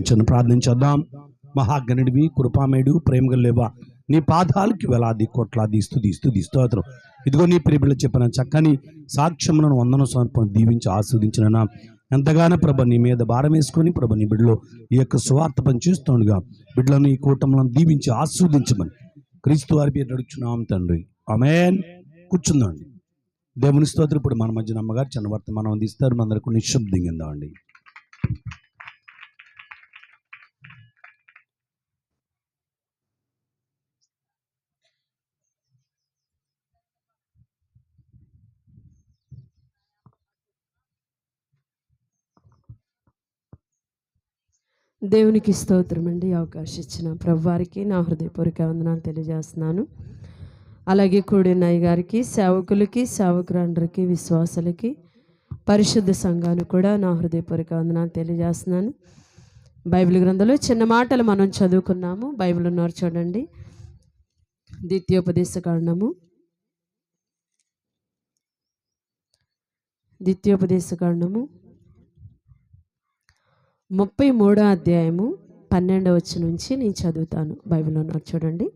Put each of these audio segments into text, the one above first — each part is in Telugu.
చిన్న ప్రార్థించేద్దాం మహాగణుడివి కృపామేడు ప్రేమగా లేవా. నీ పాదాలకి వేలాది కోట్లాది స్థుతి స్థుతి స్తోత్రం. ఇదిగో నీ ప్రియబిడ్డ చెప్పిన చక్కని సాక్ష్యములను వందన సమర్పణ దీవించి ఆస్వాదించిన ఎంతగానో ప్రభ నీ మీద భారం వేసుకొని ప్రభ నీ బిడ్డలో ఈ యొక్క స్వార్థ పని చేస్తుండగా బిడ్డలను ఈ కూటములను దీవించి ఆస్వాదించమని క్రీస్తు వారి పేరు నడుచున్నాం తండ్రి. ఆమెన్. కూర్చుందండి. దేవుని స్తోత్రం ఇప్పుడు మన మధ్యన అమ్మగారు చిన్న వర్తమానం అందిస్తారు. మనందరికీ నిశ్శబ్దంగా అండి దేవునికి స్తోత్రం అండి. అవకాశం ఇచ్చిన ప్రభువారికి నా హృదయపూర్వక వందనాలు తెలియజేస్తున్నాను. అలాగే కూడినయ్య గారికి సేవకులకి సేవకులందరికీ విశ్వాసులకి పరిశుద్ధ సంఘానికి కూడా నా హృదయపూర్వక వందనాలు తెలియజేస్తున్నాను. బైబిల్ గ్రంథంలో చిన్న మాటలు మనం చదువుకున్నాము. బైబిల్ ఉన్నారు చూడండి. ద్వితీయోపదేశ కాండము. ద్వితీయోపదేశ కాండము. ముప్పై మూడో అధ్యాయము పన్నెండవ వచ్చి నుంచి నేను చదువుతాను బైబిల్లో నాకు చూడండి.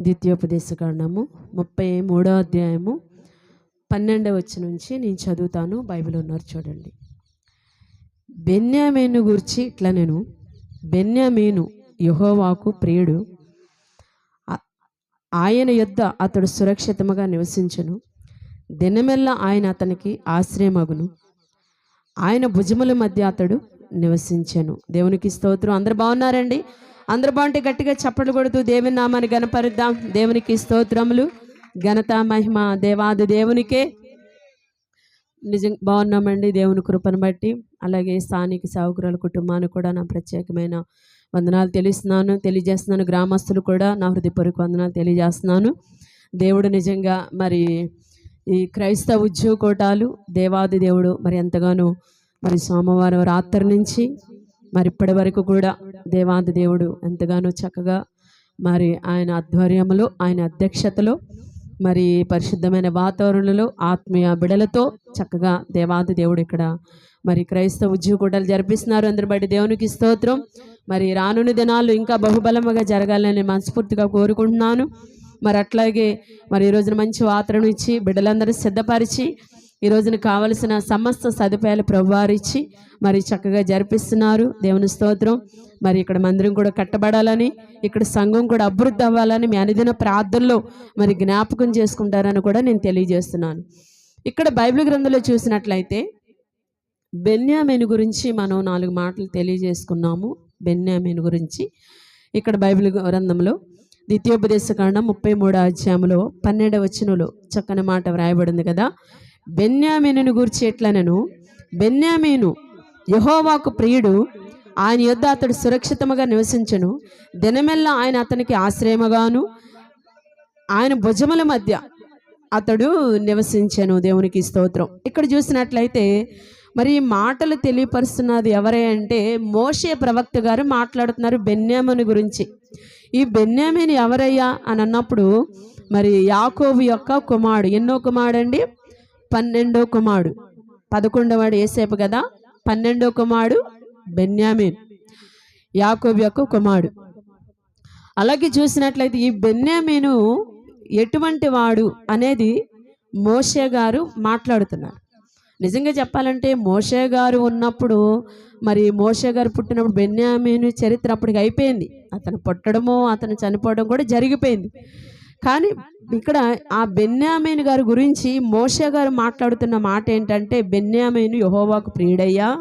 ద్వితీయోపదేశ కాండము ముప్పై మూడో అధ్యాయము పన్నెండవ వచ్చి నుంచి నేను చదువుతాను బైబిల్ ఉన్నారు చూడండి. బెన్యామీను గురించి ఇట్లా నేను బెన్యామీను యహోవాకు ప్రియుడు ఆయన యొద్ద అతడు సురక్షితముగా నివసించును. దినమెల్లా ఆయన అతనికి ఆశ్రయమగును. ఆయన భుజముల మధ్య అతడు నివసించాను. దేవునికి స్తోత్రం. అందరు బాగున్నారండి? అందరు బాగుంటే గట్టిగా చప్పట్లు కొడుతూ దేవుని నామాన్ని గనపరుద్దాం దేవునికి స్తోత్రములు. ఘనత మహిమ దేవాది దేవునికే. నిజం బాగున్నామండి దేవుని కృపను బట్టి. అలాగే స్థానిక సావుకురాల కుటుంబానికి కూడా నా ప్రత్యేకమైన వందనాలు తెలుస్తున్నాను. తెలియజేస్తున్నాను. గ్రామస్తులు కూడా నా హృదయపూర్వక వందనాలు తెలియజేస్తున్నాను. దేవుడు నిజంగా మరి ఈ క్రైస్తవ ఉద్యోగకోటాలు దేవాది దేవుడు మరి ఎంతగానో మరి సోమవారం రాత్రి నుంచి మరి ఇప్పటి వరకు కూడా దేవాది దేవుడు ఎంతగానో చక్కగా మరి ఆయన ఆధ్వర్యంలో ఆయన అధ్యక్షతలో మరి పరిశుద్ధమైన వాతావరణంలో ఆత్మీయ బిడలతో చక్కగా దేవాది దేవుడు ఇక్కడ మరి క్రైస్తవ ఉద్యోగూటాలు జరిపిస్తున్నారు. అందరి బట్టి దేవునికి స్తోత్రం. మరి రానున్న దినాలు ఇంకా బహుబలముగా జరగాలని మనస్ఫూర్తిగా కోరుకుంటున్నాను. మరి అట్లాగే మరి ఈ రోజున మంచి వాతావరణం ఇచ్చి బిడ్డలందరూ సిద్ధపరిచి ఈ రోజున కావలసిన సమస్త సదుపాయాలు ప్రభువారు మరి చక్కగా జరిపిస్తున్నారు. దేవుని స్తోత్రం. మరి ఇక్కడ మందిరం కూడా కట్టబడాలని ఇక్కడ సంఘం కూడా అభివృద్ధి అవ్వాలని మీ అనుదిన ప్రార్థనలో మరి జ్ఞాపకం చేసుకుంటారని కూడా నేను తెలియజేస్తున్నాను. ఇక్కడ బైబిల్ గ్రంథంలో చూసినట్లయితే బెన్యామెను గురించి మనం నాలుగు మాటలు తెలియజేసుకున్నాము. బెన్యామేను గురించి ఇక్కడ బైబిల్ గ్రంథంలో ద్వితీయోపదేశ కాండం ముప్పై మూడో అధ్యాయంలో పన్నెండవ వచనంలో చక్కని మాట వ్రాయబడింది కదా. బెన్యామీనుని గురించి ఎట్లనను? బెన్యామీను యహోవాకు ప్రియుడు ఆయన యొద్ద అతడు సురక్షితముగా నివసించను. దినమెల్లా ఆయన అతనికి ఆశ్రయముగాను ఆయన భుజముల మధ్య అతడు నివసించను. దేవునికి స్తోత్రం. ఇక్కడ చూసినట్లయితే మరి మాటలు తెలియపరుస్తున్నది ఎవరే అంటే మోషే ప్రవక్త గారు మాట్లాడుతున్నారు బెన్యామని గురించి. ఈ బెన్యామిని ఎవరయ్యా? అని అన్నప్పుడు మరి యాకోబు యొక్క కుమారుడు ఎన్నో కుమారుడు అండి పన్నెండో కుమారుడు. పదకొండవాడు ఏసేపు కదా? పన్నెండో కుమారుడు బెన్యామిన్. యాకోబ్ యొక్క కుమారుడు. అలాగే చూసినట్లయితే ఈ బెన్యామీను ఎటువంటి వాడు అనేది మోషే గారు మాట్లాడుతున్నారు. నిజంగా చెప్పాలంటే మోషే గారు ఉన్నప్పుడు మరి మోషే గారు పుట్టినప్పుడు బెన్యామీను చరిత్ర అప్పటికి అయిపోయింది. అతను పుట్టడము అతను చనిపోవడం కూడా జరిగిపోయింది. కానీ ఇక్కడ ఆ బెన్యామీన్ గారి గురించి మోషే గారు మాట్లాడుతున్న మాట ఏంటంటే బెన్యామీను యహోవాకు ప్రియుడయ్యా.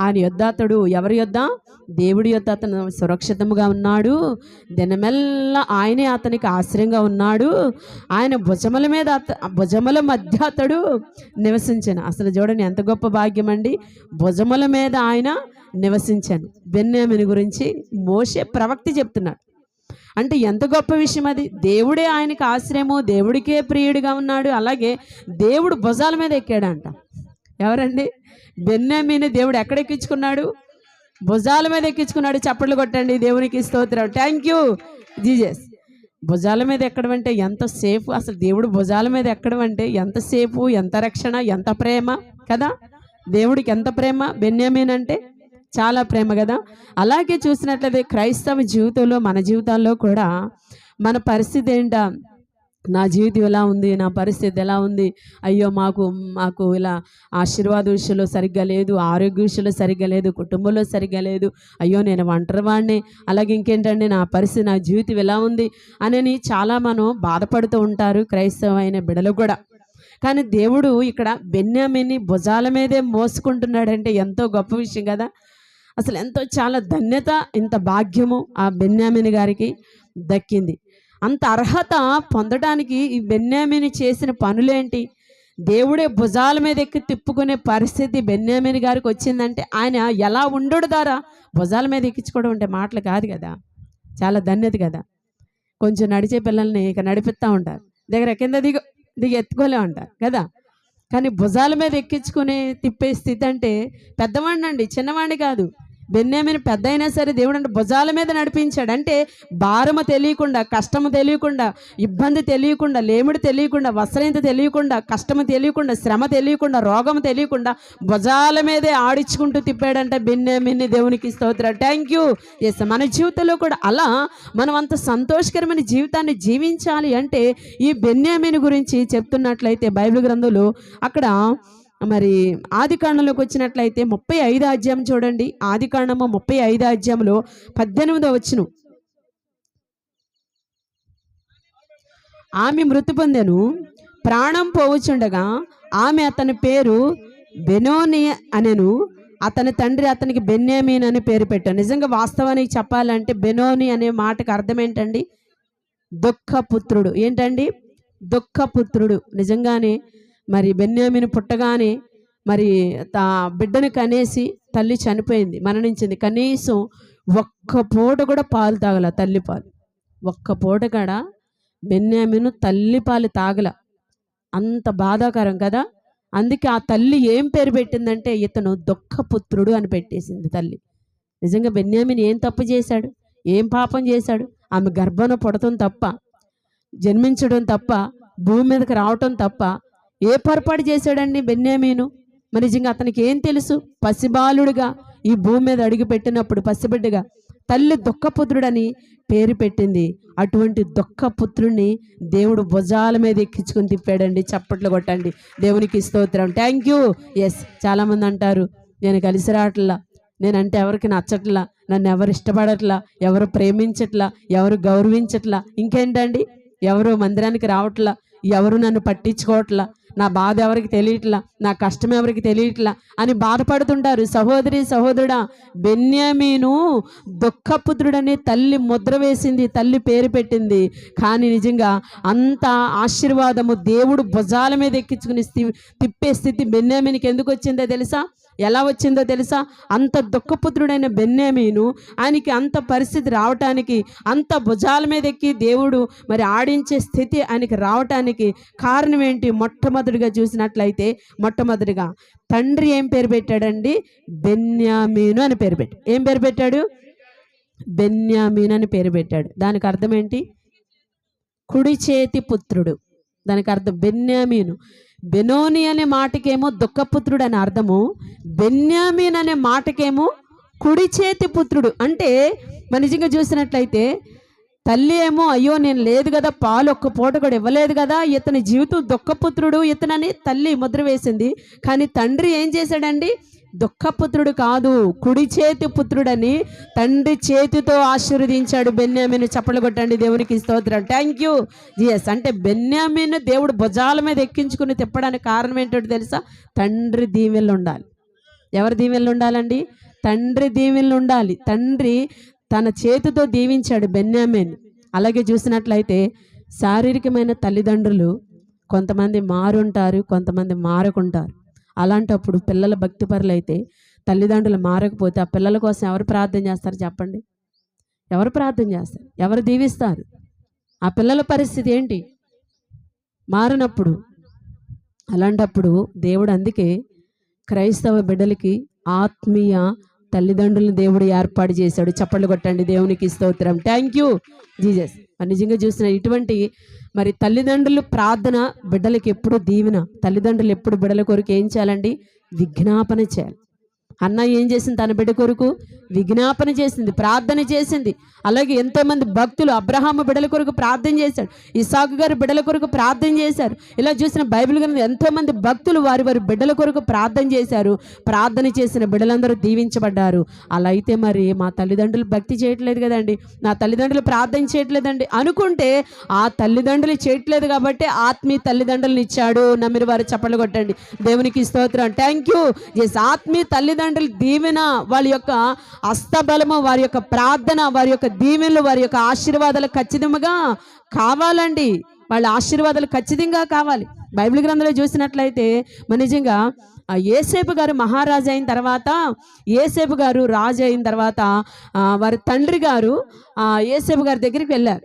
ఆయన యొద్ద అతడు ఎవరి యొద్ద? దేవుడి యొద్ద అతను సురక్షితంగా ఉన్నాడు. దినమెల్లా ఆయనే అతనికి ఆశ్రయంగా ఉన్నాడు. ఆయన భుజముల మీద భుజముల మధ్య అతడు నివసించాను. అసలు చూడండి ఎంత గొప్ప భాగ్యం అండి. భుజముల మీద ఆయన నివసించాను. బెన్యామిని గురించి మోసే ప్రవక్తి చెప్తున్నాడు. అంటే ఎంత గొప్ప విషయం అది. దేవుడే ఆయనకి ఆశ్రయము దేవుడికే ప్రియుడిగా ఉన్నాడు. అలాగే దేవుడు భుజాల మీద ఎక్కాడంట. ఎవరండి? బెన్నమీని దేవుడు ఎక్కడ ఎక్కించుకున్నాడు భుజాల మీద ఎక్కించుకున్నాడు. చప్పట్లు కొట్టండి. దేవునికి స్తోత్రం. థ్యాంక్ యూ జీజస్ భుజాల మీద ఎక్కడం అంటే ఎంత సేఫ్ అసలు దేవుడు భుజాల మీద ఎక్కడం అంటే ఎంత సేఫ్ ఎంత రక్షణ? ఎంత ప్రేమ? కదా? దేవుడికి ఎంత ప్రేమ? బెన్యామీన్ అంటే చాలా ప్రేమ కదా? అలాగే చూసినట్లయితే క్రైస్తవ జీవితంలో మన జీవితాల్లో కూడా మన పరిస్థితి ఏంటా? నా జీవితం ఎలా ఉంది? నా పరిస్థితి ఎలా ఉంది? అయ్యో మాకు మాకు ఇలా ఆశీర్వాద విషయంలో సరిగ్గా లేదు ఆరోగ్య విషయంలో సరిగ్గా లేదు కుటుంబంలో సరిగ్గా లేదు. అయ్యో నేను ఒంటరివాడిని అలాగే ఇంకేంటండి? నా పరిస్థితి నా జీవితం ఎలా ఉంది? అని చాలా మనం బాధపడుతూ ఉంటారు క్రైస్తవమైన బిడలు కూడా. కానీ దేవుడు ఇక్కడ బెన్యామిని భుజాల మీదే మోసుకుంటున్నాడంటే ఎంతో గొప్ప విషయం కదా? అసలు ఎంతో చాలా ధన్యత ఇంత భాగ్యము ఆ బెన్యామిని గారికి దక్కింది. అంత అర్హత పొందడానికి ఈ బెన్యామిని చేసిన పనులేంటి? దేవుడే భుజాల మీద ఎక్కి తిప్పుకునే పరిస్థితి బెన్యామిని గారికి వచ్చిందంటే ఆయన ఎలా ఉండడు ద్వారా భుజాల మీద ఎక్కించుకోవడం అంటే మాటలు కాదు కదా. చాలా ధన్యత కదా. కొంచెం నడిచే పిల్లల్ని ఇక నడిపిస్తూ ఉంటారు. దగ్గర కింద దిగు దిగి ఎత్తుకోలే ఉంటారు కదా. కానీ భుజాల మీద ఎక్కించుకునే తిప్పే స్థితి అంటే పెద్దవాడినండి చిన్నవాడిని కాదు. బెన్యామిని పెద్ద అయినా సరే దేవుడు అంటే భుజాల మీద నడిపించాడు. అంటే భారము తెలియకుండా కష్టము తెలియకుండా ఇబ్బంది తెలియకుండా లేముడు తెలియకుండా వస్త్రహింత తెలియకుండా కష్టము తెలియకుండా శ్రమ తెలియకుండా రోగం తెలియకుండా భుజాల మీదే ఆడించుకుంటూ తిప్పాడంటే బెన్యామిని దేవునికి స్తోత్ర థ్యాంక్ యూ ఎస్ మన జీవితంలో కూడా అలా మనం అంత సంతోషకరమైన జీవితాన్ని జీవించాలి అంటే ఈ బెన్యామిని గురించి చెప్తున్నట్లయితే బైబిల్ గ్రంథులు అక్కడ మరి ఆది కాండంలోకి వచ్చినట్లయితే ముప్పై ఐదు అధ్యాయం చూడండి. ఆది కాండము ముప్పై ఐదు అధ్యాయంలో పద్దెనిమిదో వచ్చును ఆమె మృతి పొందెను. ప్రాణం పోవచ్చుండగా ఆమె అతని పేరు బెనోని అనెను. అతని తండ్రి అతనికి బెన్యామీన్ అని పేరు పెట్టాను నిజంగా వాస్తవానికి చెప్పాలంటే బెనోని అనే మాటకు అర్థం ఏంటండి? దుఃఖపుత్రుడు. ఏంటండి? దుఃఖపుత్రుడు. నిజంగానే మరి బెన్యామిని పుట్టగానే మరి తా బిడ్డను కనేసి తల్లి చనిపోయింది మరణించింది. కనీసం ఒక్క పూట కూడా పాలు తాగల తల్లి పాలు. ఒక్క పూట కూడా బెన్యామిను తల్లి పాలు తాగల. అంత బాధాకరం కదా? అందుకే ఆ తల్లి ఏం పేరు పెట్టిందంటే ఇతను దుఃఖపుత్రుడు అని పెట్టేసింది తల్లి. నిజంగా బెన్యామిని ఏం తప్పు చేశాడు? ఏం పాపం చేశాడు? ఆమె గర్భన పుడటం తప్ప జన్మించడం తప్ప భూమి మీదకి రావటం తప్ప ఏ పొరపాటు చేశాడండి బెన్యామీను? మరి నిజంగా అతనికి ఏం తెలుసు? పసిబాలుడుగా ఈ భూమి మీద అడుగు పెట్టినప్పుడు పసిబిడ్డగా తల్లి దుఃఖపుత్రుడని పేరు పెట్టింది. అటువంటి దుఃఖపుత్రుడిని దేవుడు భుజాల మీద ఎక్కించుకుని తిప్పాడండి చప్పట్లు కొట్టండి. దేవునికి స్తోత్రం. థ్యాంక్ యూ ఎస్ చాలామంది అంటారు నేను కలిసి రావట్లా నేనంటే ఎవరికి నచ్చట్లా నన్ను ఎవరు ఇష్టపడట్లా ఎవరు ప్రేమించట్లా ఎవరు గౌరవించట్లా ఇంకేంటండి? ఎవరు మందిరానికి రావట్లా ఎవరు నన్ను పట్టించుకోవట్లా నా బాధ ఎవరికి తెలియట్లా? నా కష్టం ఎవరికి తెలియట్లా? అని బాధపడుతుంటారు. సహోదరి సహోదరుడా బెన్యామీను దుఃఖపుత్రుడని తల్లి ముద్ర వేసింది తల్లి పేరు పెట్టింది. కానీ నిజంగా అంత ఆశీర్వాదము దేవుడు భుజాల మీద ఎక్కించుకుని తిప్పే స్థితి బెన్యామీనికి ఎందుకు వచ్చిందో తెలుసా? ఎలా వచ్చిందో తెలుసా? అంత దుఃఖపుత్రుడైన బెన్నేమీను ఆయనకి అంత పరిస్థితి రావటానికి అంత భుజాల మీద ఎక్కి దేవుడు మరి ఆడించే స్థితి ఆయనకి రావటానికి కారణం ఏంటి? మొట్టమొదటిగా చూసినట్లయితే మొట్టమొదటిగా తండ్రి ఏం పేరు పెట్టాడండి? బెన్యామీను అని పేరు పెట్టాడు. ఏం పేరు పెట్టాడు? బెన్యామీన్ అని పేరు పెట్టాడు. దానికి అర్థం ఏంటి? కుడి చేతి పుత్రుడు. దానికి అర్థం బెన్యామీను. బెనోని అనే మాటకేమో దుఃఖపుత్రుడు అని అర్థము. బెన్యామీన్ అనే మాటకేమో కుడి చేతి పుత్రుడు. అంటే మన నిజంగా చూసినట్లయితే తల్లి ఏమో అయ్యో నేను లేదు కదా పాలు ఒక్క పూట కూడా ఇవ్వలేదు కదా ఇతని జీవితం దుఃఖపుత్రుడు ఇతనని తల్లి ముద్ర వేసింది. కానీ తండ్రి ఏం చేశాడండి? దుఃఖపుత్రుడు కాదు కుడి చేతి పుత్రుడని తండ్రి చేతితో ఆశీర్వదించాడు బెన్యామిని. చప్పలు కొట్టండి దేవునికి స్తోత్రం. థ్యాంక్ యూ జిఎస్ అంటే బెన్యామిన్ దేవుడు భుజాల మీద ఎక్కించుకుని తిప్పడానికి కారణం ఏంటో తెలుసా? తండ్రి దీవెనలు ఉండాలి. ఎవరి దీవెళ్ళు ఉండాలండి? తండ్రి దీవెళ్ళు ఉండాలి. తండ్రి తన చేతితో దీవించాడు బెన్యామిన్. అలాగే చూసినట్లయితే శారీరకమైన తల్లిదండ్రులు కొంతమంది మారుంటారు కొంతమంది మారకుంటారు. అలాంటప్పుడు పిల్లల భక్తిపరులైతే అయితే తల్లిదండ్రులు మారకపోతే ఆ పిల్లల కోసం ఎవరు ప్రార్థన చేస్తారు చెప్పండి? ఎవరు ప్రార్థన చేస్తారు? ఎవరు దీవిస్తారు? ఆ పిల్లల పరిస్థితి ఏంటి? మారినప్పుడు అలాంటప్పుడు దేవుడు అందుకే క్రైస్తవ బిడ్డలకి ఆత్మీయ తల్లిదండ్రులను దేవుడు ఏర్పాటు చేశాడు. చప్పట్లు కొట్టండి. దేవునికి స్తోత్రం. థ్యాంక్ యూ జీజస్ మరి నిజంగా చూసిన ఇటువంటి మరి తల్లిదండ్రులు ప్రార్థన బిడ్డలకి ఎప్పుడు దీవెన తల్లిదండ్రులు ఎప్పుడు బిడ్డల కొరకు ఏం చేయాలండి? విజ్ఞాపన చేయాలి. అన్న ఏం చేసింది? తన బిడ్డ కొరకు విజ్ఞాపన చేసింది ప్రార్థన చేసింది. అలాగే ఎంతోమంది భక్తులు అబ్రహాము బిడల కొరకు ప్రార్థన చేశాడు ఇసాకు గారు బిడల కొరకు ప్రార్థన చేశారు. ఇలా చూసిన బైబిల్ గ్రంథం ఎంతోమంది భక్తులు వారి వారి బిడ్డల కొరకు ప్రార్థన చేశారు. ప్రార్థన చేసిన బిడ్డలందరూ దీవించబడ్డారు. అలా అయితే మరి మా తల్లిదండ్రులు భక్తి చేయట్లేదు కదండి. నా తల్లిదండ్రులు ప్రార్థన చేయట్లేదండి అనుకుంటే ఆ తల్లిదండ్రులు చేయట్లేదు కాబట్టి ఆత్మీయ తల్లిదండ్రులను ఇచ్చాడు. నమ్మిన వారు చప్పట్లు కొట్టండి. దేవునికి స్తోత్రం. థ్యాంక్ యూ ఎస్ ఆత్మీయ తల్లిదండ్రులు దీవెన వాళ్ళ యొక్క అస్తబలము వారి యొక్క ప్రార్థన వారి యొక్క దీవెనలు వారి యొక్క ఆశీర్వాదాలు ఖచ్చితంగా కావాలండి. వాళ్ళ ఆశీర్వాదాలు ఖచ్చితంగా కావాలి. బైబిల్ గ్రంథంలో చూసినట్లయితే నిజంగా ఏసేపు గారు మహారాజు అయిన తర్వాత ఏసేపు గారు రాజు అయిన తర్వాత వారి తండ్రి గారు ఏసేపు గారి దగ్గరికి వెళ్ళారు.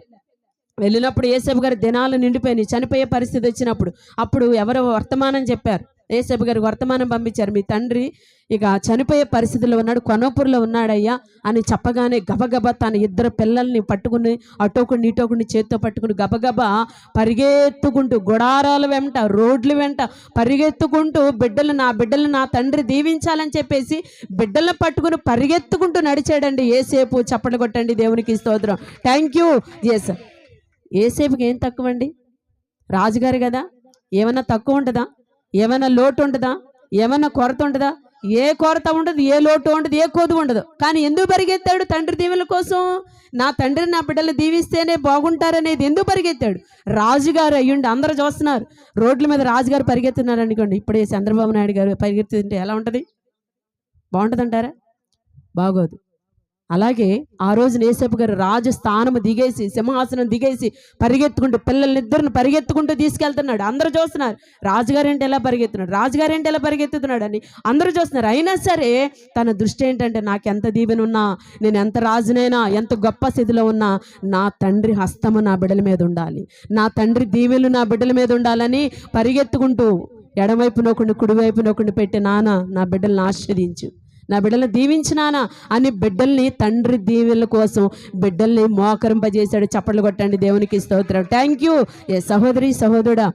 వెళ్ళినప్పుడు ఏసేపు గారి దినాలు నిండిపోయినాయి. చనిపోయే పరిస్థితి వచ్చినప్పుడు. అప్పుడు ఎవరో వర్తమానం చెప్పారు. ఏసేపు గారికి వర్తమానం పంపించారు. మీ తండ్రి ఇక చనిపోయే పరిస్థితిలో ఉన్నాడు కొనపూర్లో ఉన్నాడయ్యా అని చెప్పగానే గబగబా తన ఇద్దరు పిల్లల్ని పట్టుకుని అటోకుని ఇటోకుని చేత్తో పట్టుకుని గబగబా పరిగెత్తుకుంటూ గుడారాల వెంట రోడ్ల వెంట పరిగెత్తుకుంటూ బిడ్డలు నా బిడ్డలు నా తండ్రి దీవించాలని చెప్పేసి బిడ్డలను పట్టుకుని పరిగెత్తుకుంటూ నడిచాడండి. ఏసేపు చప్పట్లు కొట్టండి. దేవునికి స్తోత్రం. Thank you. ఎస్ ఏసేపుకి ఏం తక్కువ అండి రాజుగారు కదా? ఏమన్నా తక్కువ ఉంటుందా? ఏమైనా లోటు ఉంటుందా? ఏమైనా కొరత ఉంటుందా? ఏ కొరత ఉండదు ఏ లోటు ఉండదు ఏ కోదు ఉండదు. కానీ ఎందుకు పరిగెత్తాడు తండ్రి దీవెల కోసం? నా తండ్రి నా బిడ్డలు దీవిస్తేనే బాగుంటారనేది ఎందుకు పరిగెత్తాడు? రాజుగారు అయ్యుండి అందరూ చూస్తున్నారు. రోడ్ల మీద రాజుగారు పరిగెత్తున్నారు అనుకోండి. ఇప్పుడే చంద్రబాబు నాయుడు గారు పరిగెత్తుంటే ఎలా ఉంటుంది? బాగుంటుందంటారా? బాగోదు. అలాగే ఆ రోజు నేసేపు గారు రాజు దిగేసి సింహాసనం దిగేసి పరిగెత్తుకుంటూ పిల్లల్నిద్దరిని పరిగెత్తుకుంటూ తీసుకెళ్తున్నాడు. అందరూ చూస్తున్నారు. రాజుగారు ఏంటి ఎలా పరిగెత్తున్నాడు? రాజుగారు ఏంటి ఎలా పరిగెత్తుతున్నాడు అని అందరూ చూస్తున్నారు. అయినా సరే తన దృష్టి ఏంటంటే నాకు ఎంత దీవెన ఉన్నా నేను ఎంత రాజునైనా ఎంత గొప్ప స్థితిలో ఉన్నా నా తండ్రి హస్తము నా బిడ్డల మీద ఉండాలి. నా తండ్రి దీవెలు నా బిడ్డల మీద ఉండాలని పరిగెత్తుకుంటూ ఎడమవైపు నొకండి కుడివైపు నొకండి పెట్టి నాన్న నా బిడ్డలను ఆశ్రదించు నా బిడ్డలను దీవించినానా అని బిడ్డల్ని తండ్రి దీవెల కోసం బిడ్డల్ని మోకరింపజేశాడు చప్పట్లు కొట్టండి దేవునికి స్తోత్రం. థ్యాంక్ యూ ఏ సహోదరి సహోదరుడా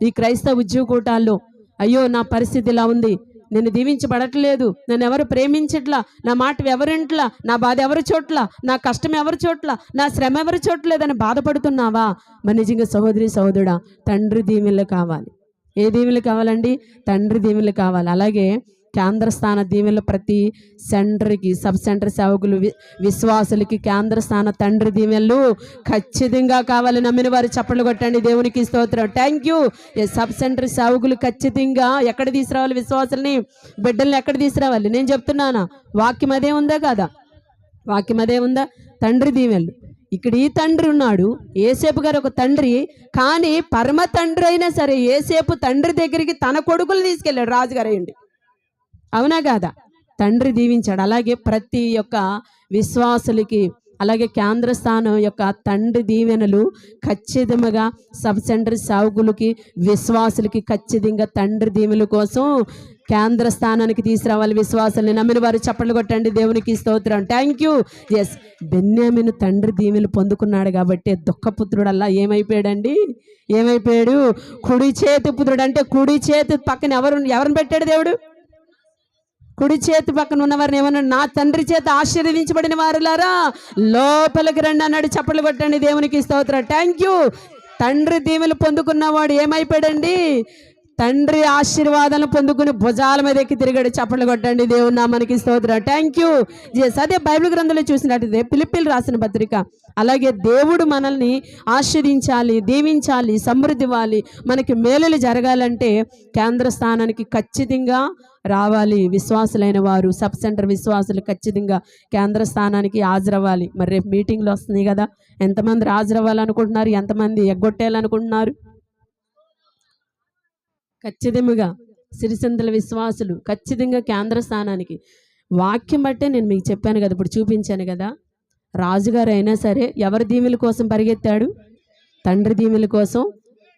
ఈ క్రైస్తవ ఉద్యోగ కూటాల్లో అయ్యో నా పరిస్థితి ఇలా ఉంది. నేను దీవించబడట్లేదు. నన్ను ఎవరు ప్రేమించట్లా? నా మాట ఎవరింట్లా? నా బాధ ఎవరి చోట్ల? నా కష్టం ఎవరి చోట్ల? నా శ్రమ ఎవరి చోట్లేదని బాధపడుతున్నావా? మరి నిజంగా సహోదరి సహోదరుడా తండ్రి దీవెనలు కావాలి. ఏ దీవెనలు కావాలండి? తండ్రి దీవెనలు కావాలి. అలాగే కేంద్ర స్థాన దీవెనలు ప్రతి సెంటర్కి సబ్ సెంటర్ సేవకులు వి- విశ్వాసులకి కేంద్ర స్థాన తండ్రి దీవెనలు ఖచ్చితంగా కావాలి నమ్మిన వారు చప్పట్లు కొట్టండి. దేవునికి స్తోత్రం. థ్యాంక్ యూ సబ్ సెంటర్ సేవకులు ఖచ్చితంగా ఎక్కడ తీసుకురావాలి విశ్వాసుల్ని? బిడ్డల్ని ఎక్కడ తీసుకురావాలి? నేను చెప్తున్నానా? వాక్యం అదే ఉందా కదా? వాక్యం అదే ఉందా? తండ్రి దీవెనలు. ఇక్కడ ఈ తండ్రి ఉన్నాడు. ఏసేపు గారు ఒక తండ్రి. కానీ పరమ తండ్రి అయినా సరే ఏసేపు తండ్రి దగ్గరికి తన కొడుకులు తీసుకెళ్ళాడు. రాజుగారు అయ్యండి. అవునా కాదా? తండ్రి దీవించాడు. అలాగే ప్రతి యొక్క విశ్వాసులకి అలాగే కేంద్ర స్థానం యొక్క తండ్రి దీవెనలు ఖచ్చితంగా సబ్ సెంటర్ సావుకులకి విశ్వాసులకి ఖచ్చితంగా తండ్రి దీవెనల కోసం కేంద్ర స్థానానికి తీసుకురావాలి విశ్వాసాన్ని నమ్మిన వారు చప్పట్లు కొట్టండి. దేవునికి స్తోత్రం. థ్యాంక్ యూ ఎస్ బెన్యామిను తండ్రి దీవెలు పొందుకున్నాడు కాబట్టి దుఃఖపుత్రుడు అలా ఏమైపోయాడండి? ఏమైపోయాడు? కుడి చేతి పుత్రుడు. అంటే కుడి చేతి పక్కన ఎవరు ఎవరిని పెట్టాడు దేవుడు? కుడి చేతి పక్కన ఉన్నవారిని ఏమన్నాడు నా తండ్రి చేత ఆశీర్వదించబడిన వారులారా? లోపలికి రండి అన్నాడు చప్పట్లు కొట్టండి దేవునికి స్తోత్రం. థ్యాంక్ యూ తండ్రి దీవెలు పొందుకున్నవాడు ఏమైపోయాడండి? తండ్రి ఆశీర్వాదాలను పొందుకుని భుజాల మీద ఎక్కి తిరిగాడు. చప్పట్లు కొట్టండి. దేవుడు నా మనకి స్తోత్రం. థ్యాంక్ యూ జెస్ అదే బైబిల్ గ్రంథంలో చూసినట్టయితే పిలిపిలు రాసిన పత్రిక. అలాగే దేవుడు మనల్ని ఆశీర్దించాలి దీవించాలి సమృద్ధివ్వాలి. మనకి మేలులు జరగాలంటే కేంద్ర స్థానానికి ఖచ్చితంగా రావాలి. విశ్వాసులైన వారు సబ్ సెంటర్ విశ్వాసులు ఖచ్చితంగా కేంద్ర స్థానానికి హాజరవ్వాలి. మరి రేపు మీటింగ్లు వస్తున్నాయి కదా. ఎంతమంది హాజరవ్వాలనుకుంటున్నారు? ఎంతమంది ఎగ్గొట్టేయాలనుకుంటున్నారు? ఖచ్చితంగా సిరిసందల విశ్వాసులు ఖచ్చితంగా కేంద్ర స్థానానికి. వాక్యం బట్టే నేను మీకు చెప్పాను కదా ఇప్పుడు చూపించాను కదా. రాజుగారు అయినా సరే ఎవరి దీవుల కోసం పరిగెత్తాడు? తండ్రి దీవుల కోసం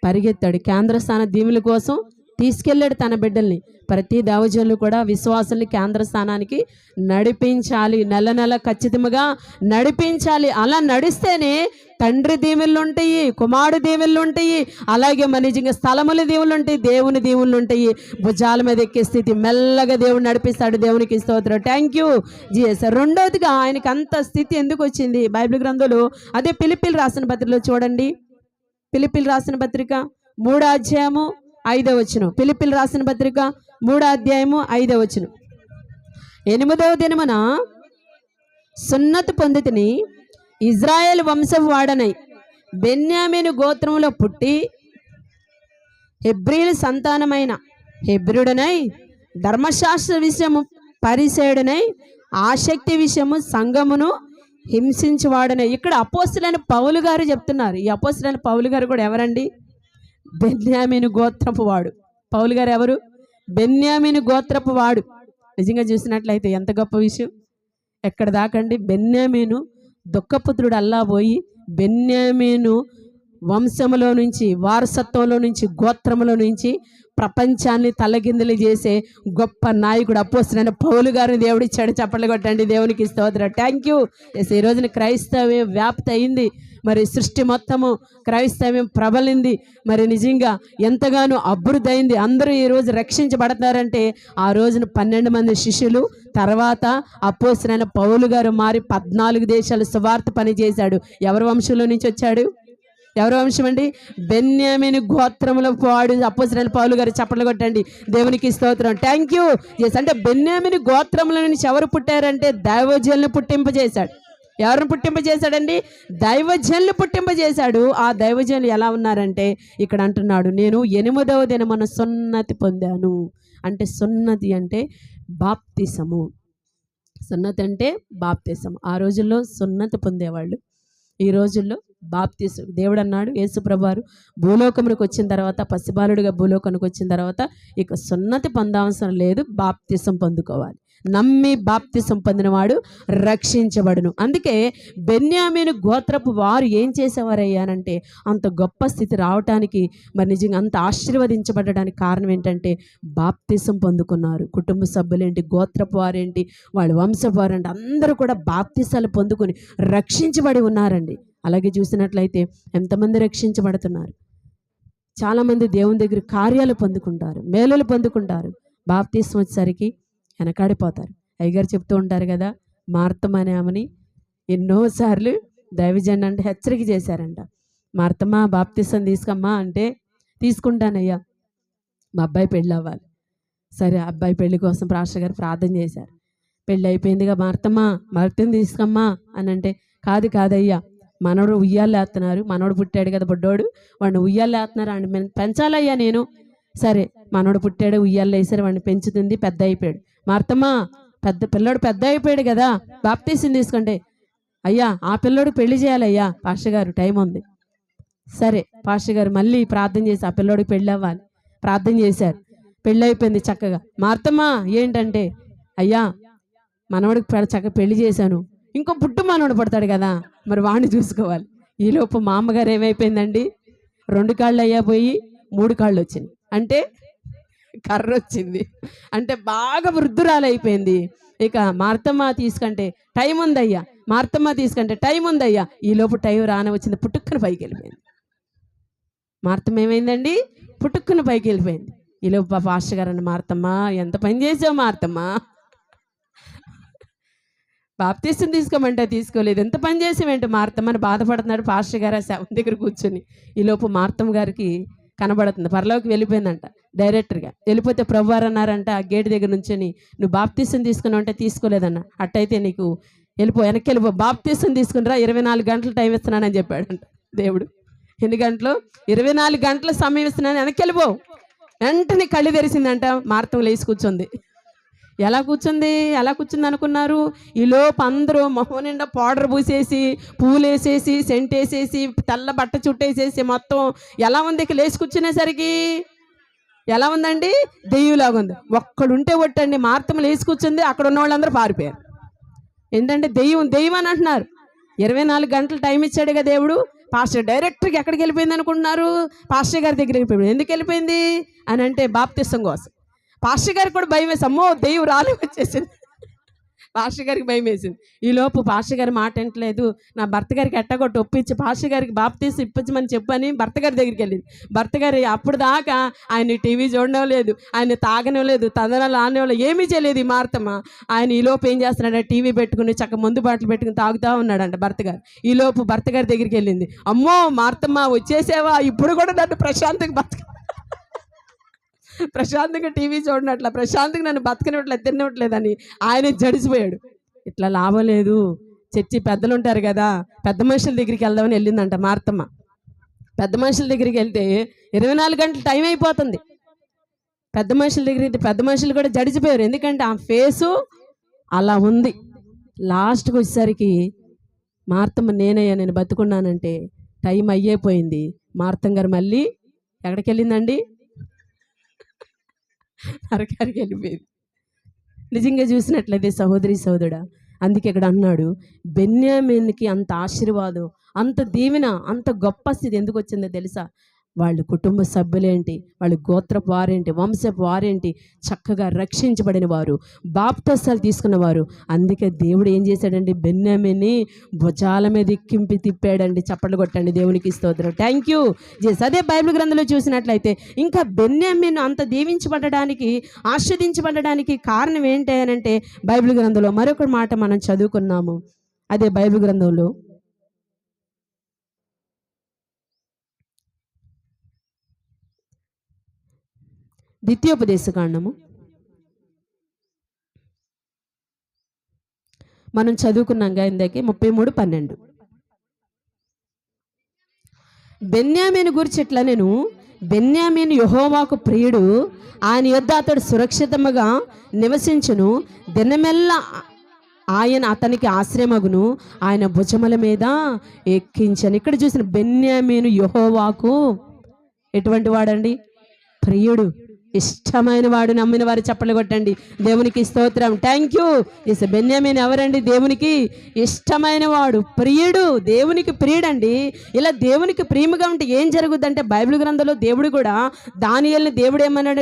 పరిగెత్తాడు. కేంద్ర స్థాన దీవుల కోసం తీసుకెళ్ళాడు తన బిడ్డల్ని. ప్రతి దేవజనులు కూడా విశ్వాసుల్ని కేంద్ర స్థానానికి నడిపించాలి. నెల నెల ఖచ్చితంగా నడిపించాలి. అలా నడిస్తేనే తండ్రి దీవుళ్ళు ఉంటాయి కుమారుడు దీవెనలు ఉంటాయి అలాగే మన నిజంగా స్థలముల దీవులు ఉంటాయి దేవుని దీవులు ఉంటాయి. భుజాల మీద ఎక్కే స్థితి మెల్లగా దేవుడు నడిపిస్తాడు. దేవునికి స్తోత్రం. థ్యాంక్ యూ జిఎస్ రెండవదిగా ఆయనకి అంత స్థితి ఎందుకు వచ్చింది? బైబిల్ గ్రంథంలో అదే పిలిపిలు రాసిన పత్రికలో చూడండి. పిలిపిలు రాసిన పత్రిక మూడో అధ్యాయము ఐదో వచనం పిలిపిల్ రాసిన పత్రిక మూడో అధ్యాయము ఐదో వచనం ఎనిమిదవ దినమున సున్నతి పొందితిని ఇజ్రాయేల్ వంశపు వాడనై బెన్యామిని గోత్రంలో పుట్టి హెబ్రీల సంతానమైన హెబ్రుడనై ధర్మశాస్త్ర విషయము పరిసేయుడనై ఆసక్తి విషయము సంఘమును హింసించువాడనే. ఇక్కడ అపోస్తులైన పౌలు గారు చెప్తున్నారు. ఈ అపోస్తులైన పౌలు గారు కూడా ఎవరండి? బెన్యామిని గోత్రపు వాడు. పౌలు గారు ఎవరు? బెన్యామిని గోత్రపు వాడు. నిజంగా చూసినట్లయితే ఎంత గొప్ప విషయం. ఎక్కడ దాకండి? బెన్యామీను దుఃఖపుత్రుడు అల్లా పోయి బెన్యామీను వంశములో నుంచి వారసత్వంలో నుంచి గోత్రములో నుంచి ప్రపంచాన్ని తలకిందులు చేసే గొప్ప నాయకుడు అపోస్తున్న పౌలు గారిని దేవుడిచ్చాడు చప్పట్లు కొట్టండి. దేవునికి స్తోత్రం. థ్యాంక్ యూ ఈ రోజున క్రైస్తవ్యం వ్యాప్తి అయింది. మరి సృష్టి మొత్తము క్రైస్తవ్యం ప్రబలింది. మరి నిజంగా ఎంతగానో అభివృద్ధి అందరూ ఈ రోజు రక్షించబడతారంటే ఆ రోజున పన్నెండు మంది శిష్యులు తర్వాత అపోస్తున్న పౌలు గారు మారి పద్నాలుగు దేశాలు సువార్త పని చేశాడు. ఎవరి వంశంలో నుంచి వచ్చాడు? ఎవరి వంశం అండి? బెన్యామిని గోత్రములో వాడు అపోసరైన పౌలు గారు చప్పట్లు కొట్టండి. దేవునికి స్తోత్రం. థ్యాంక్ యూ ఎస్ అంటే బెన్యామిని గోత్రముల నుంచి ఎవరు పుట్టారంటే దైవజనులు పుట్టింపజేశాడు. ఎవరిని పుట్టింపజేశాడండి దైవజనులు పుట్టింపజేశాడు ఆ దైవజనులు ఎలా ఉన్నారంటే ఇక్కడ అంటున్నాడు నేను ఎనిమిదవ దినమన సున్నతి పొందాను. అంటే సున్నతి అంటే బాప్తిసము. సున్నతి అంటే బాప్తిసం ఆ రోజుల్లో సున్నతి పొందేవాళ్ళు ఈ రోజుల్లో బాప్తిసం దేవుడు అన్నాడు యేసుప్రభారు భూలోకమునికి వచ్చిన తర్వాత పసిబాలుడిగా భూలోకానికి వచ్చిన తర్వాత ఇక సున్నతి పొందవసరం లేదు బాప్తిసం పొందుకోవాలి. నమ్మి బాప్తిసం పొందినవాడు రక్షించబడును. అందుకే బెన్యామీను గోత్రపు వారు ఏం చేసేవారయ్యానంటే అంత గొప్ప స్థితి రావటానికి మరి నిజంగా అంత ఆశీర్వదించబడడానికి కారణం ఏంటంటే బాప్తిసం పొందుకున్నారు. కుటుంబ సభ్యులేంటి గోత్రపు వారేంటి వాళ్ళ వంశపు వారేంటి అందరూ కూడా బాప్తిసాలు పొందుకొని రక్షించబడి ఉన్నారండి. అలాగే చూసినట్లయితే ఎంతమంది రక్షించబడుతున్నారు? చాలామంది దేవుని దగ్గర కార్యాలు పొందుకుంటారు మేలులు పొందుకుంటారు. బాప్తీసం వచ్చేసరికి వెనకాడిపోతారు. అయ్యగారు చెప్తూ ఉంటారు కదా మార్తం అనే ఆమెని ఎన్నోసార్లు దైవజన్ అంటే హెచ్చరిక చేశారంట. మార్తమ్మా బాప్తిసం తీసుకోమ్మా అంటే తీసుకుంటానయ్యా మా అబ్బాయి పెళ్ళి అవ్వాలి. సరే అబ్బాయి పెళ్ళి కోసం ప్రాష్ట్ర గారు ప్రార్థన చేశారు. పెళ్ళి అయిపోయిందిగా మార్తమ్మా మార్తం తీసుకోమ్మా అని అంటే కాదు కాదయ్యా మనోడు ఉయ్యాలేస్తున్నారు మనోడు పుట్టాడు కదా బుడ్డోడు వాడిని ఉయ్యాలేస్తున్నారు వేస్తున్నారు పెంచాలయ్యా నేను. సరే మనోడు పుట్టాడు ఉయ్యాలు వేసారు వాడిని పెంచుతుంది పెద్ద అయిపోయాడు. మార్తమ్మ పెద్ద పిల్లోడు పెద్ద అయిపోయాడు కదా బాప్తీసం తీసుకుంటే. అయ్యా ఆ పిల్లోడు పెళ్ళి చేయాలయ్యా పాష గారు టైం ఉంది. సరే పాష గారు మళ్ళీ ప్రార్థన చేసి ఆ పిల్లడికి పెళ్ళి అవ్వాలి. ప్రార్థన చేశారు. పెళ్ళి అయిపోయింది చక్కగా. మార్తమ్మ ఏంటంటే అయ్యా మనవడికి చక్కగా పెళ్ళి చేశాను. ఇంకో పుట్టు మనవడు పడతాడు కదా మరి వాడిని చూసుకోవాలి. ఈలోపు మా అమ్మగారు ఏమైపోయిందండి? రెండు కాళ్ళు అయ్యా పోయి మూడు కాళ్ళు వచ్చింది అంటే కర్ర వచ్చింది అంటే బాగా వృద్ధురాలైపోయింది. ఇక మార్తమ్మ తీసుకంటే టైం ఉందయ్యా. మార్తమ్మ తీసుకంటే టైం ఉందయ్యా. ఈలోపు టైం రాన వచ్చింది పుట్టుక్కున పైకి వెళ్ళిపోయింది మార్తమ్మ ఏమైందండి? పుట్టుక్కున పైకి వెళ్ళిపోయింది ఈలోపు లోపు పాప పాస్టర్ గారు మార్తమ్మ ఎంత పని చేసావు మార్తమ్మ? బాప్తీసం తీసుకోమంటే తీసుకోలేదు. ఎంత పని చేసావేంటి మార్తమ్మని బాధపడుతున్నాడు పాస్టర్ గారు ఆ శవం దగ్గర కూర్చొని. ఈలోపు మార్తమ్మ గారికి కనబడుతుంది. పరలోకి వెళ్ళిపోయిందంట డైరెక్టర్గా. వెళ్ళిపోతే ప్రభువారు అన్నారంట ఆ గేట్ దగ్గర నుంచొని నువ్వు బాప్తీసం తీసుకున్నావు అంటే తీసుకోలేదన్న. అట్టయితే నీకు వెళ్ళిపో వెనక్కి వెళ్ళిపో. బాప్తీసం తీసుకునిరా ఇరవై నాలుగు గంటలు టైం ఇస్తున్నానని చెప్పాడంట దేవుడు. ఎన్ని గంటలు? ఇరవై నాలుగు గంటల సమయం ఇస్తున్నాను వెనక్కి వెళ్ళిపో. వెంటనే కళ్ళు తెరిసిందంట మార్తం లేచి కూర్చుంది. ఎలా కూర్చుంది? ఎలా కూర్చుంది అనుకున్నారు? ఈలోపు అందరూ మొహం నిండా పౌడర్ పూసేసి పూలు వేసేసి సెంట్ వేసేసి తెల్ల బట్ట చుట్టేసేసి మొత్తం ఎలా ఉంది? ఇక లేచి కూర్చునేసరికి ఎలా ఉందండి? దెయ్యంలాగా ఉంది. ఒక్కడుంటే ఒట్టండి. మార్తం లేచి కూర్చుంది. అక్కడ ఉన్న వాళ్ళందరూ పారిపోయారు. ఏంటంటే దెయ్యం దెయ్యం అని అంటున్నారు. ఇరవై నాలుగు గంటలు టైం ఇచ్చాడు కదా దేవుడు. పాస్టర్ డైరెక్ట్గా ఎక్కడికి వెళ్ళిపోయింది అనుకుంటున్నారు? పాస్టర్ గారి దగ్గరికి వెళ్ళిపోయింది. ఎందుకు వెళ్ళిపోయింది? అని అంటే బాప్తిసం కోసం. పాస్టర్ గారికి కూడా భయం వేసి అమ్మో దెయ్యం రాలి వచ్చేసింది పాస్టర్ గారికి భయం వేసింది. ఈలోపు లోపు పాస్టర్ గారి మాట వింటలేదు నా భర్త గారికి ఎట్టగొట్టి ఒప్పించి పాస్టర్ గారికి బాప్తీసి ఇప్పించమని చెప్పని భర్త గారి దగ్గరికి వెళ్ళింది. భర్త గారి అప్పుడు దాకా ఆయన టీవీ చూడడం లేదు ఆయన తాగడం లేదు తదనాలు ఆడడం లేదు ఏమీ చేయలేదు ఈ మార్తమ్మ. ఆయన ఈ లోపు ఏం చేస్తున్నాడు టీవీ పెట్టుకుని చక్క ముందు బాటలు పెట్టుకుని తాగుతూ ఉన్నాడంట భర్త గారు. ఈలోపు భర్త గారి దగ్గరికి వెళ్ళింది. అమ్మో మార్తమ్మ వచ్చేసావా? ఇప్పుడు కూడా నన్ను ప్రశాంతంగా బతక ప్రశాంతంగా టీవీ చూడనట్ల ప్రశాంతంగా నన్ను బతకనివ్వట్లేదు తినవట్లేదని ఆయన జడిసిపోయాడు. ఇట్లా లాభం లేదు. చర్చి పెద్దలు ఉంటారు కదా పెద్ద మనుషుల దగ్గరికి వెళ్దామని వెళ్ళిందంట మార్తమ్మ. పెద్ద మనుషుల దగ్గరికి వెళ్తే ఇరవై నాలుగు గంటలు టైం అయిపోతుంది. పెద్ద మనుషుల దగ్గరికి పెద్ద మనుషులు కూడా జడిచిపోయారు ఎందుకంటే ఆ ఫేసు అలా ఉంది. లాస్ట్కి వచ్చేసరికి మార్తమ్మ నేనయ్యా నేను బతుకున్నానంటే టైం అయ్యేపోయింది మార్తం గారు మళ్ళీ ఎక్కడికి వెళ్ళిందండి? నరకానికి వెళ్ళిపోయింది. నిజంగా చూసినట్లయితే సహోదరి సహోదరుడా అందుకే ఇక్కడ అన్నాడు బెన్యామిన్కి అంత ఆశీర్వాదం అంత దీవెన అంత గొప్ప స్థితి ఎందుకు వచ్చిందో తెలుసా? వాళ్ళు కుటుంబ సభ్యులేంటి వాళ్ళ గోత్రపు వారేంటి వంశపు వారేంటి చక్కగా రక్షించబడిన వారు బాప్తస్థాలు తీసుకున్నవారు అందుకే దేవుడు ఏం చేశాడండి? బెన్నమిని భుజాల మీద ఎక్కింపి తిప్పాడండి చప్పట్లు కొట్టండి. దేవునికి స్తోత్రం. థ్యాంక్ యూ చేసి అదే బైబిల్ గ్రంథంలో చూసినట్లయితే ఇంకా బెన్యామిన్ అంత దీవించబడడానికి ఆస్వాదించబడడానికి కారణం ఏంటి అని అంటే బైబిల్ గ్రంథంలో మరొక మాట మనం చదువుకున్నాము. అదే బైబిల్ గ్రంథంలో ద్వితీయోపదేశకాండము మనం చదువుకున్నాంగా ఇందాకే ముప్పై మూడు పన్నెండు. బెన్యామీని గురించి ఇట్లా నేను? బెన్యామీను యహోవాకు ప్రియుడు ఆయన యొద్ద అతడు సురక్షితముగా నివసించును. దినమెల్లా ఆయన అతనికి ఆశ్రయమగును. ఆయన భుజముల మీద ఎక్కించను. ఇక్కడ చూసిన బెన్యామీను యహోవాకు ఎటువంటి వాడండి? ప్రియుడు. ఇష్టమైన వాడు నమ్మిన వారు చప్పట్లు కొట్టండి. దేవునికి స్తోత్రం. థ్యాంక్ యూ ఇస్ బెన్యామీన్ ఎవరండి? దేవునికి ఇష్టమైన వాడు ప్రియుడు దేవునికి ప్రియుడండి. ఇలా దేవునికి ప్రియముగా ఉంటే ఏం జరుగుద్దంటే బైబిల్ గ్రంథంలో దేవుడు కూడా దానియల్ని దేవుడు ఏమన్నాడు?